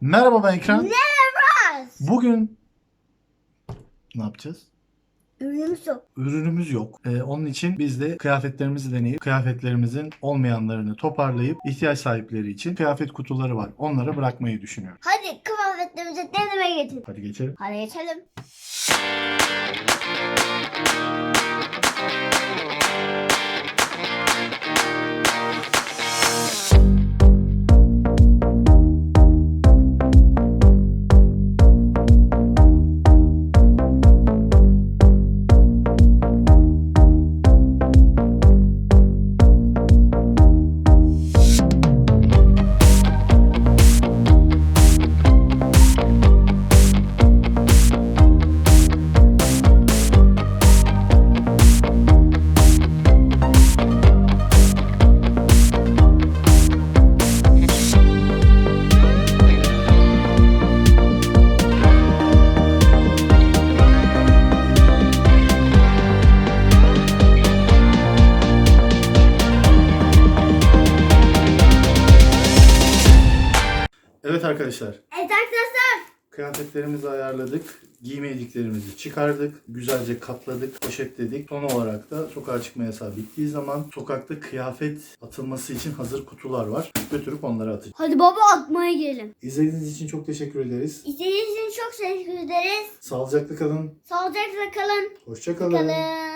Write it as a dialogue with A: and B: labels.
A: Merhaba ben Ekran.
B: Merhaba.
A: Bugün ne yapacağız?
B: Ürünümüz yok.
A: Ürünümüz yok. Ee, onun için biz de kıyafetlerimizi deneyip kıyafetlerimizin olmayanlarını toparlayıp ihtiyaç sahipleri için kıyafet kutuları var. Onlara bırakmayı düşünüyorum.
B: Hadi kıyafetlerimizi deneme getir.
A: Hadi geçelim.
B: Hadi geçelim.
A: Evet arkadaşlar.
B: Evet arkadaşlar.
A: Kıyafetlerimizi ayarladık. Giymediklerimizi çıkardık. Güzelce katladık, poşetledik. Son olarak da sokağa çıkma yasağı bittiği zaman sokakta kıyafet atılması için hazır kutular var. Götürüp onları atacağız.
B: Hadi baba atmaya gelin.
A: İzlediğiniz için çok teşekkür ederiz.
B: İzlediğiniz için çok teşekkür ederiz.
A: Sağlıcakla kalın.
B: Sağlıcakla kalın.
A: Hoşça kalın.
B: Kalın.